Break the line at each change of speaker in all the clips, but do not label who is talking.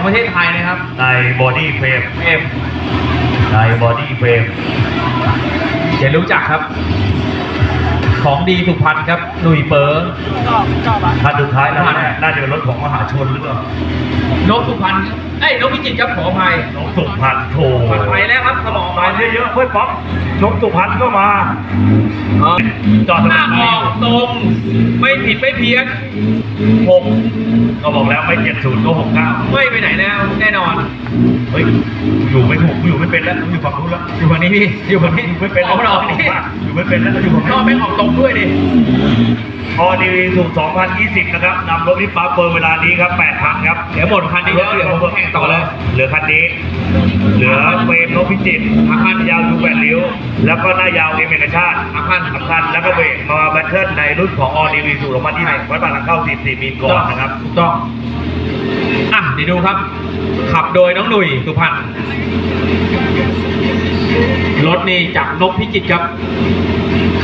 ของประเทศไทยนะครับ
ในบอดี้เฟรม
เอ็ม
ในบอดี้เฟรม
เดี๋ยวรู้จักครับ ของดีสุพรรณครับหนุ่ยเปอร์
ท่านสุดท้ายแล้วน่าน่าจะเป็นรถของมหาชนหรือเปล่าน
กสุพรรณเอ้ยนกพิจิตรครับขออภัย
นกสุพรรณโถ
ผ่านไปแล้วครับสมอง
มา
มา
เยอะๆเพื่อนป๊อป นกสุพรรณก็มา
เออ
จอด
หน้าออกตรงไม่ผิดไม่เพี้ยน
หกก็บอกแล้วไม่เจ็ดศูนย์ก็หกเก้า
ไม่ไปไหนแล้วแน่นอน
เฮ้ยอยู่ไม่ถูกอยู่ไม่เป็นแล้วอยู่ฝั่งนู้นแล้ว
อยู่ฝั่งนี้พี่อยู่ฝั่งนี้
ไม่เป็น
ออกมาออกนี่
อยู่ไม่เป็นแล้วอยู่ฝั่ง
ก็
นู้น
ไม่ออกตรงด้วยดิ
พ อดีสูตร2020 นะครับนำรถลิฟต์ปั๊บเปิดเวลานี้ครับ8คันครับ
เดี๋ยวหมดคันนี้แล้วเดี๋ยวผมแข่งต่อเลย
เหลือคันนี้ เหลือเฟรมนกพิจิตรอาคันยาวดูแปดริ้ว แล้วก็หน้ายาวเอ็มเอกชาติอาคันอาคันแล้วก็เบรกมาแบทเทิลในรุ่นของออนิวีสูตร2020วัดบางหลังเข้า 44 มีนก่อนนะครับ
ถูกต้องอะเดี๋ยวดูครับ ขับโดยน้องหนุ่ยสุพรรณรถนี่จากนกพิจิตรครับ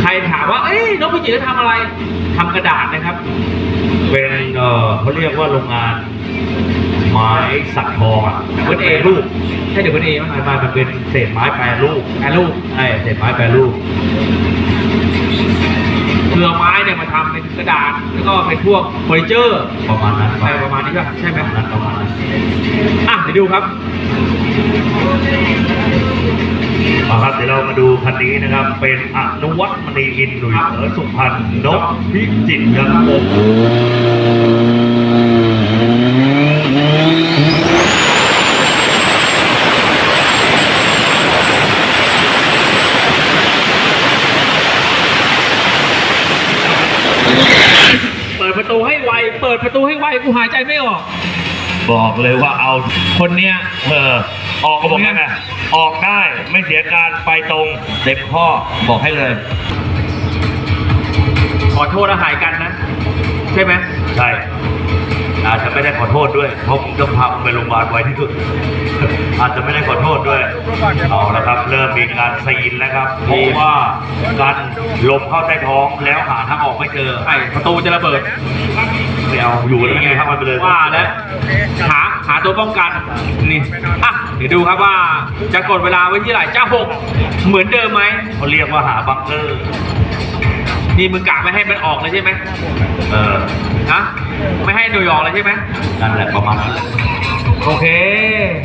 ใครถามว่า เอ้ยนกพิจิตรจะทำอะไรทำกระดาษนะครับ
เป็นเอ่อเขาเรียกว่าโรงงานไม้สักทองอะ
เบิร์ดเอรูปใช่เดี๋ยวเบิร์ดเอมั้ง
ไม่ไม่มันเป็นเศษไม้แปรรูป
แอรูป
ใช่เศษไม้แปรรูป
เปลือกไม้เนี่ยมาทำเป็นกระดาษ แล้วก็เป็นพวกเฟอร์นิเจอร์
ประมาณนั้น
อะไรประมาณนี้ก็ใช่ไหม
ประมาณนั้นประมาณนั้น
อะเดี๋ยวดูครับ
เอาครับเดี๋ยวเรามาดูคันนี้นะครับ เป็นอนุวัฒน์มณีอินทร์หลุยเสือสุพรรณนกพิจิตรครับผม
เปิดประตูให้ไว เปิดประตูให้ไว กูหายใจไม่ออก
บอกเลยว่าเอา
คนเนี้ย
เออออกก็บอกแล้วไงออกได้ไม่เสียการไปตรงเต็มข้อบอกให้เลย
ขอโทษและหายกันนะ ใช่ไหม
ใช่ อาจจะไม่ได้ขอโทษด้วยเพราะผมต้องพาผมไปโรงพยาบาลไวที่สุด อาจจะไม่ได้ขอโทษด้วยเอาละครับ เริ่มมีการซีนแล้วครับเพราะว่าการลมเข้าใต้ท้องแล้วหาทางออกไม่เจอ
ไอ้ประตูจะระเบิด
ไม่เอาอยู่แล้วไงครับมันไปเลย
ว่าแล้วหาหาตัวป้องกันนี่อะเดี๋ยวดูครับว่าจะกดเวลาไว้ที่ไหนจ้าหกเหมือนเดิมไหม
เขาเรียกว่าหาบังเกอร์
นี่มึงกะไม่ให้มันออกเลยใช่ไหม
เออ
ฮะไม่ให้หน่วยออกเลยใช่ไหม
นั่นแหละประมาณนั้นแหละ
โอเค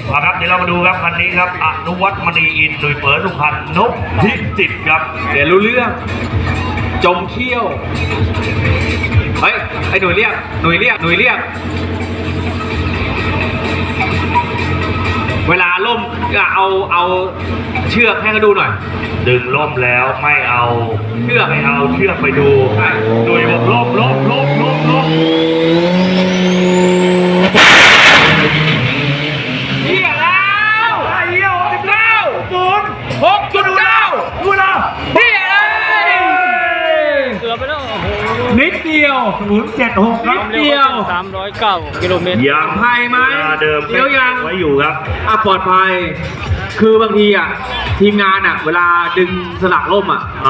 เอาครับเดี๋ยวเรามาดูครับคันนี้ครับอนุวัฒน์มณีอินทร์หนุ่ยเปิดสุพรรณนกพิจิตรครับ
เดี๋ยวรู้เรื่อง จมเขี้ยว เฮ้ย ไอ้หน่วยเรียก หน่วยเรียก หน่วยเรียก เวลาล่มก็เอาเอาเชือกให้เขาดูหน่อย
ดึงล่มแล้วไม่เอา
เชือก
ไม่เอาเชือกไปดู
ใช่
โดยบอก ศูนย์เจ็ดหกครับ
นิดเดียว
สามร้อยเก้ากิโลเมตร
ยัง
ปลอดภัยไหม
เวลาเดิม
เดี๋ยวยัง
ไว้อยู่ครับ
อะปลอดภัย คือบางทีอะ ทีมงานอะ เวลาดึงสลักล่มอะ